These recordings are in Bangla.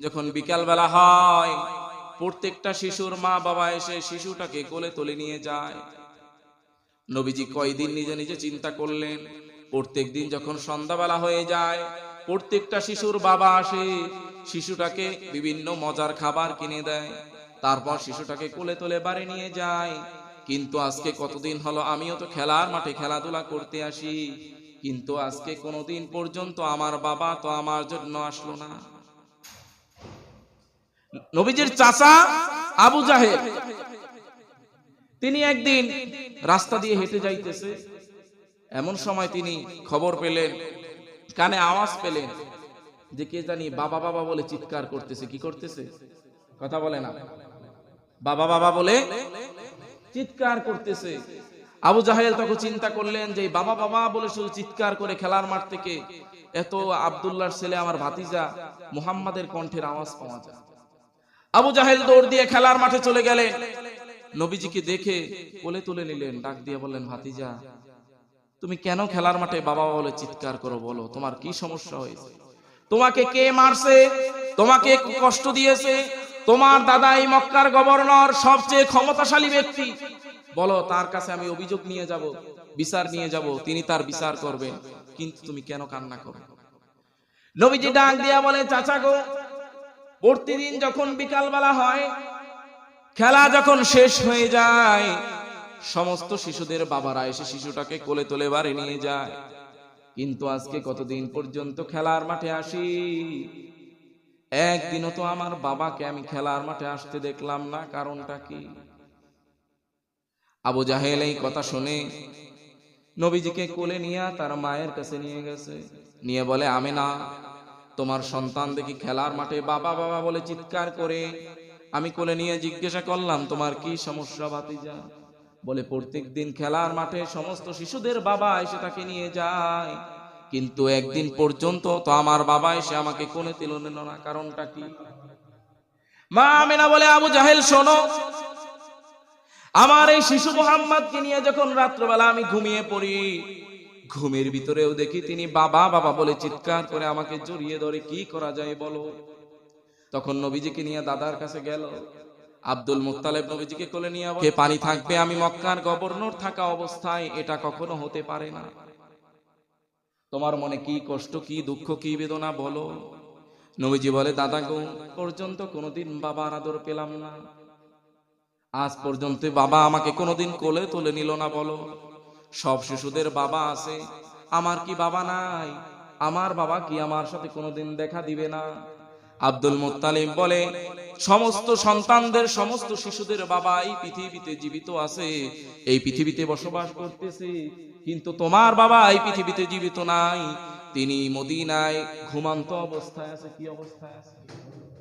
যখন বিকাল বেলা হয়, প্রত্যেকটা শিশুর মা বাবা এসে শিশুটাকে কোলে তুলে নিয়ে যায়। নবীজি কয়দিন নিজে নিজে চিন্তা করলেন, প্রত্যেক দিন যখন সন্ধ্যাবেলা হয়ে যায়, প্রত্যেকটা শিশুর বাবা আসে, শিশুটাকে বিভিন্ন মজার খাবার কিনে দেয়, তারপর শিশুটাকে কোলে তোলে বাড়ি নিয়ে যায়। কিন্তু আজকে কতদিন হলো, আমিও তো খেলার মাঠে খেলাধুলা করতে আসি, কিন্তু আজকে কোনোদিন পর্যন্ত আমার বাবা তো আমার জন্য আসলো না। নবীজির চাচা আবু জাহেদ তিনি একদিন রাস্তা দিয়ে হেঁটে যাইতেছে। এমন সময় তিনি খবর পেলেন, কানে আওয়াজ পেলেন যে কে জানি বাবা বাবা বলে চিৎকার করতেছে। কি করতেছে? কথা বলে না। বাবা বাবা বলে চিৎকার করতেছে। আবু জাহেল তখন চিন্তা করলেন যে বাবা বাবা বলে শুধু চিৎকার করে খেলার মাঠ থেকে এত আবদুল্লাহর ছেলে আমার ভাতিজা মুহাম্মাদের কণ্ঠের আওয়াজ পাওয়া যায়। আবু জাহেল দৌড় দিয়ে খেলার মাঠে চলে গেলেন নবীজিকে দেখে কোলে তুলে নিলেন, ডাক দিয়ে বললেন, ভাতিজা, তুমি কেন খেলার মাঠে বাবা বলে চিৎকার করো বলো? তোমার কি সমস্যা হয়েছে? তোমাকে কে মারছে? তোমাকে কষ্ট দিয়েছে? তোমার দাদা এই মক্কার গভর্নর সবচেয়ে ক্ষমতাশালী ব্যক্তি। বলো, তার কাছে আমি অভিযোগ নিয়ে যাব, বিচার নিয়ে যাব, তিনি তার বিচার করবেন, কিন্তু তুমি কেন কান্না করো? নবীজি ডাক দিয়া বলে চাচা গো প্রতিদিন যখন বিকালবেলা হয়, খেলা যখন শেষ হয়ে যায়, সমস্ত শিশুদের বাবারা এসে শিশুটাকে কোলে তোলে বাড়ি নিয়ে যায়। কিন্তু আজকে কতদিন পর্যন্ত খেলার মাঠে আসি? একদিনও তো আমার বাবাকে আমি খেলার মাঠে আসতে দেখলাম না, কারণটা কি? আবু জাহেল এই কথা শুনে নবীজিকে কোলে নিয়ে তার মায়ের কাছে নিয়ে গেছে। নিয়ে বলে আমি না তোমার সন্তান দেখি খেলার মাঠে বাবা বাবা বলে চিৎকার করে। আমি কোলে নিয়ে জিজ্ঞাসা করলাম, তোমার কি সমস্যা ভাতিজা? বলে প্রত্যেক দিন খেলার মাঠে সমস্ত শিশুদের বাবা এসে তাকে নিয়ে যায়। কিন্তু একদিন পর্যন্ত তো আমার বাবা এসে আমাকে কোলে তুলে নিল না। কারণটা কি? মা আমেনা বলে, আবু জাহেল, শোনো। আমার এই শিশু মোহাম্মদকে নিয়ে যখন রাত্রবেলা আমি ঘুমিয়ে পড়ি ঘুমের ভিতরেও দেখি তিনি বাবা বাবা বলে চিৎকার করে আমাকে জড়িয়ে ধরে, কি করা যায় বলো? তখন নবীজিকে নিয়ে দাদার কাছে গেল। আব্দুল মুত্তালেব নবীজিকে কোলে নিয়ে পানি থাকবে? আমি মক্কার গভর্নর থাকা অবস্থায় এটা কখনো হতে পারে না। তোমার মনে কি কষ্ট, কি দুঃখ, কি বেদনা বলো? নবীজি বলে, দাদা গো, পর্যন্ত কোনোদিন বাবার আদর পেলাম না। আজ পর্যন্ত বাবা আমাকে কোনোদিন কোলে তুলে নিল না বলো। সব শিশুদের বাবা আছে। আমার কি বাবা নাই? আমার বাবা কি আমার সাথে কোনোদিন দেখা দিবে না? আব্দুল মুত্তালিম বলে, সমস্ত সন্তানদের, সমস্ত শিশুদের বাবা এই পৃথিবীতে জীবিত আছে, এই পৃথিবীতে বসবাস করতেছে। কিন্তু তোমার বাবা এই পৃথিবীতে জীবিত নাই। তিনি মদিনায় ঘুমান্ত অবস্থায় আছে। কি অবস্থায় আছে?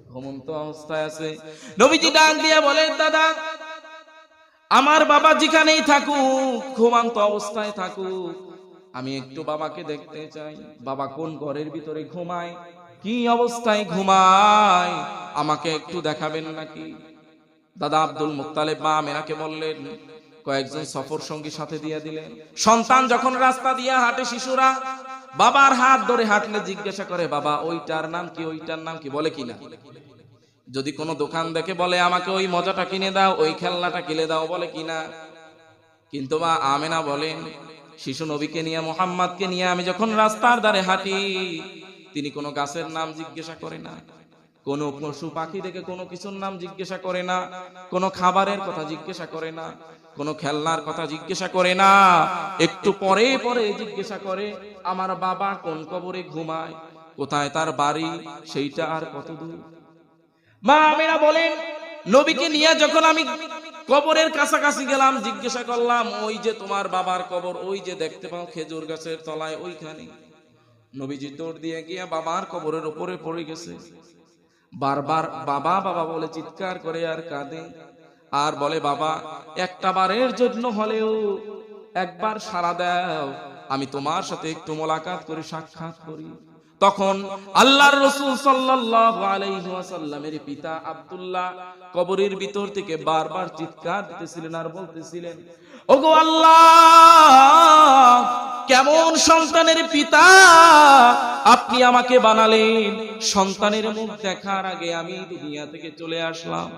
ঘুমন্ত অবস্থায় আছে। নবীজি ডাক দিয়ে বলে দাদা আমার বাবা যেখানেই থাকুক, ঘুমান্ত অবস্থায় থাকুক, আমি একটু বাবাকে দেখতে চাই। বাবা কোন ঘরের ভিতরে ঘুমায়? কি অবস্থায় ঘুমায়? আমাকে একটু দেখাবেন নাকি? দাদা আব্দুল মুক্তালেব মা মেনাকে বললেন, কয়েকজন সফর সঙ্গী সাথে দিয়ে দিলেন। সন্তান যখন রাস্তা দিয়ে হাঁটে শিশুরা, বাবার হাত ধরে হাঁটলে জিজ্ঞাসা করে, বাবা, ওইটার নাম কি, ওইটার নাম কি? বলে কিনা যদি কোনো দোকান দেখে বলে, আমাকে ওই মজাটা কিনে দাও, ওই খেলনাটা কিনে দাও, বলে কিনা। কিন্তু মা আমেনা বলেন, শিশু নবীকে নিয়ে, মোহাম্মদকে নিয়ে আমি যখন রাস্তার ধারে হাঁটি, তিনি কোনো গাছের নাম জিজ্ঞাসা করে না, কোনো পশু পাখি দেখে কোনো কিছুর নাম জিজ্ঞাসা করে না, কোনো খাবারের কথা জিজ্ঞাসা করে না, কোনো খেলনার কথা জিজ্ঞাসা করে না। একটু পরে পরে জিজ্ঞাসা করে, আমার বাবা কোন কবরে ঘুমায়? কোথায় তার বাড়ি? সেইটা আর কত দূর মা আমেরা বলেন, নবীকে নিয়ে যখন আমি কবরের কাছাকাছি গেলাম, জিজ্ঞাসা করলাম, ওই যে তোমার বাবার কবর, ওই যে দেখতে পাও খেজুর গাছের তলায় ওইখানে? নবীজি দৌড় দিয়ে গিয়ে বাবার কবরের উপরে পড়ে গেছে। বারবার বাবা বাবা বলে চিৎকার করে আর কাঁদে। আর বলে, বাবা, একটা বারের জন্য হলেও একবার সারা দাও। আমি তোমার সাথে একটু মোলাকাত করি সাক্ষাৎ করি। তখন আল্লাহর রসুল সাল্লাল্লাহু আলাইহি পিতা আব্দুল্লাহ কবরের ভিতর থেকে বারবার চিৎকার দিতেছিলেন আর বলতেছিলেন, ওগো আল্লাহ, কেমন সন্তানের পিতা? আপনি আমাকে বানালেন। সন্তানের মুখ দেখার আগে আমি দুনিয়া থেকে চলে আসলাম।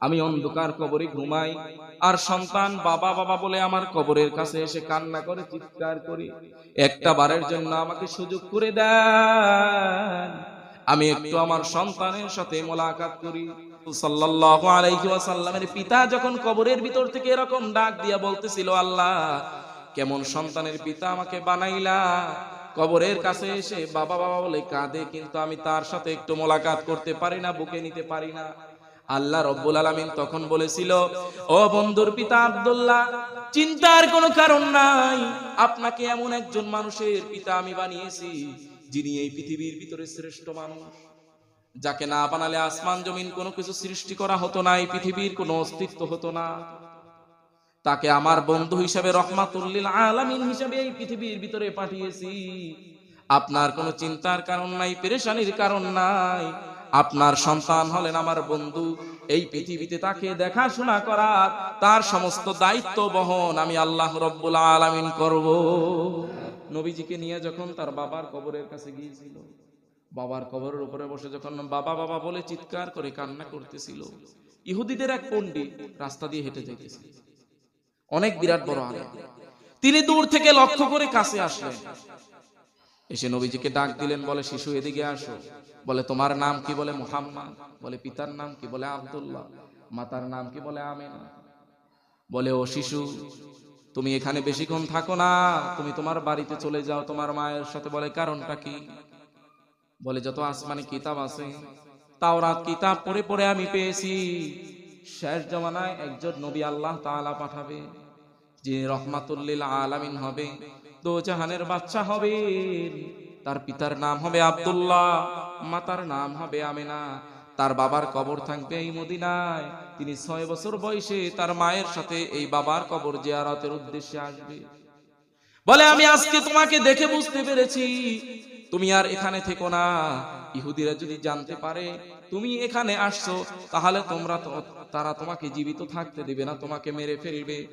আমি অন্ধকার কবরে ঘুমাই, আর সন্তান বাবা বাবা বলে আমার কবরের কাছে এসে কান্না করে, চিৎকার করি, একটা বারের জন্য আমাকে সুযোগ করে দেন। আমি একটু আমার সন্তানের সাথে মোলাকাত করি। পিতা যখন কবরের ভিতর থেকে এরকম ডাক দিয়া বলতেছিল, আল্লাহ, কেমন সন্তানের পিতা আমাকে বানাইলা। কবরের কাছে এসে বাবা বাবা বলে কাঁদে, কিন্তু আমি তার সাথে একটু মোলাকাত করতে পারি না, বুকে নিতে পারি না। আল্লাহ রব্বুল আলামিন তখন বলেছিল, ও বন্ধুর পিতা আব্দুল্লাহ, চিন্তার কোনো কারণ নাই। আপনাকে এমন একজন মানুষের পিতা আমি বানিয়েছি, যিনি এই পৃথিবীর ভিতরে শ্রেষ্ঠ মানুষ। যাকে না বানালে আসমান জমিন কোনো কিছু সৃষ্টি করা হতো না, এই পৃথিবীর কোনো অস্তিত্ব হতো না। তাকে আমার বন্ধু হিসাবে রহমাতুল্লিল আলামিন হিসাবে এই পৃথিবীর ভিতরে পাঠিয়েছি। আপনার কোনো চিন্তার কারণ নাই, পেরেশানির কারণ নাই। আপনার সন্তান হলেন আমার বন্ধু। এই পৃথিবীতে তাকে দেখাশোনা করার তার সমস্ত দায়িত্ব বহন আমি আল্লাহ রব্বুল আলামিন করব। নবীজিকে নিয়ে যখন তার বাবার কবরের কাছে গিয়েছিল, বাবার কবরের উপরে বসে যখন বাবা বাবা বলে চিৎকার করে কান্না করতেছিল, ইহুদিদের এক পণ্ডিত রাস্তা দিয়ে হেঁটে যাইতেছিল। অনেক বিরাট বড় আলেম। তিনি দূর থেকে লক্ষ্য করে কাছে আসলেন। এসে নবীজিকে ডাক দিলেন, বলে, শিশু, এদিকে আসো। বলে, তোমার নাম কি? বলে, মুহাম্মদ। বলে, পিতার নাম কি? বলে, আব্দুল্লাহ। মাতার নাম কি? বলে, আমেনা। বলে, ও শিশু, তুমি এখানে বেশিক্ষণ থাকো না, তুমি তোমার বাড়িতে চলে যাও, তোমার মায়ের সাথে। বলে, কারণটা কি? বলে, যত আসমানি কিতাব আছে, তাওরাত কিতাব পড়ে পড়ে আমি পেয়েছি। শেষ জমানায় একজন নবী আল্লাহ তাআলা পাঠাবে যিনি রহমাতুল্লিল আলামিন হবে। দো জাহানের বাচ্চা হবে। তার পিতার নাম হবে আব্দুল্লাহ, মাতার নাম হবে আমেনা। তার বাবার কবর থাকবে এই মদিনায়। তিনি ছয় বছর বয়সে তার মায়ের সাথে এই বাবার কবর জিয়ারতের উদ্দেশ্যে আসবে। বলে, আমি আজকে তোমাকে দেখে বুঝতে পেরেছি। তুমি আর এখানে থেকো না। ইহুদিরা যদি জানতে পারে, তুমি এখানে আসছো, তাহলে তোমরা তারা তোমাকে জীবিত থাকতে দিবে না, তোমাকে মেরে ফেলবে।